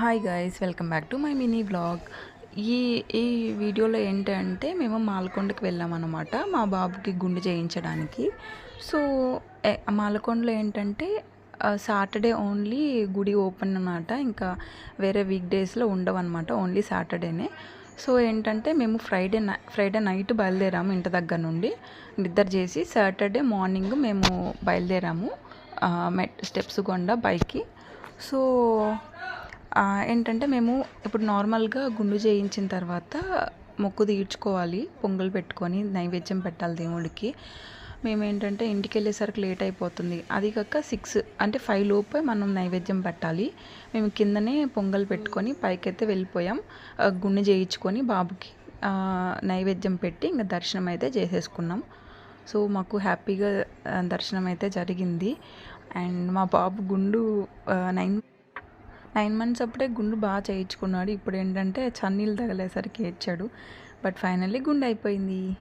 Hi guys welcome back to my mini blog ఈ ఈ వీడియోలో ఏంటంటే మేము మాలకొండకి వెళ్ళామన్నమాట మా బాబుకి గుండు చేయించడానికి. సో మాలకొండలో ఏంటంటే సాటర్డే ఓన్లీ గుడి ఓపెన్ అన్నమాట ఇంకా వేరే వీక్ డేస్లో ఉండవు అనమాట ఓన్లీ సాటర్డేనే సో ఏంటంటే మేము ఫ్రైడే నై ఫ్రైడే నైట్ బయలుదేరాము ఇంటి దగ్గర నుండి. నిద్ర చేసి సాటర్డే మార్నింగ్ మేము బయలుదేరాము మెట్ స్టెప్స్ కొండ బైక్కి సో ఏంటంటే మేము ఇప్పుడు నార్మల్గా గుండు చేయించిన తర్వాత మొక్కు తీర్చుకోవాలి పొంగల్ పెట్టుకొని నైవేద్యం పెట్టాలి దేవుడికి. మేము ఏంటంటే ఇంటికి వెళ్ళేసరికి లేట్ అయిపోతుంది. అది కాక సిక్స్ అంటే ఫైవ్ లోపే మనం నైవేద్యం పెట్టాలి. మేము కిందనే పొంగల్ పెట్టుకొని పైకైతే వెళ్ళిపోయాం. గుండు చేయించుకొని బాబుకి నైవేద్యం పెట్టి ఇంకా దర్శనం అయితే చేసేసుకున్నాం. సో మాకు హ్యాపీగా దర్శనం అయితే జరిగింది. అండ్ మా బాబు గుండు నైన్ నైన్ మంత్స్ అప్పుడే గుండు బాగా చేయించుకున్నాడు. ఇప్పుడు ఏంటంటే చన్నీళ్ళు తగలేసరికి ఏడ్చాడు. బట్ ఫైనల్లీ గుండు అయిపోయింది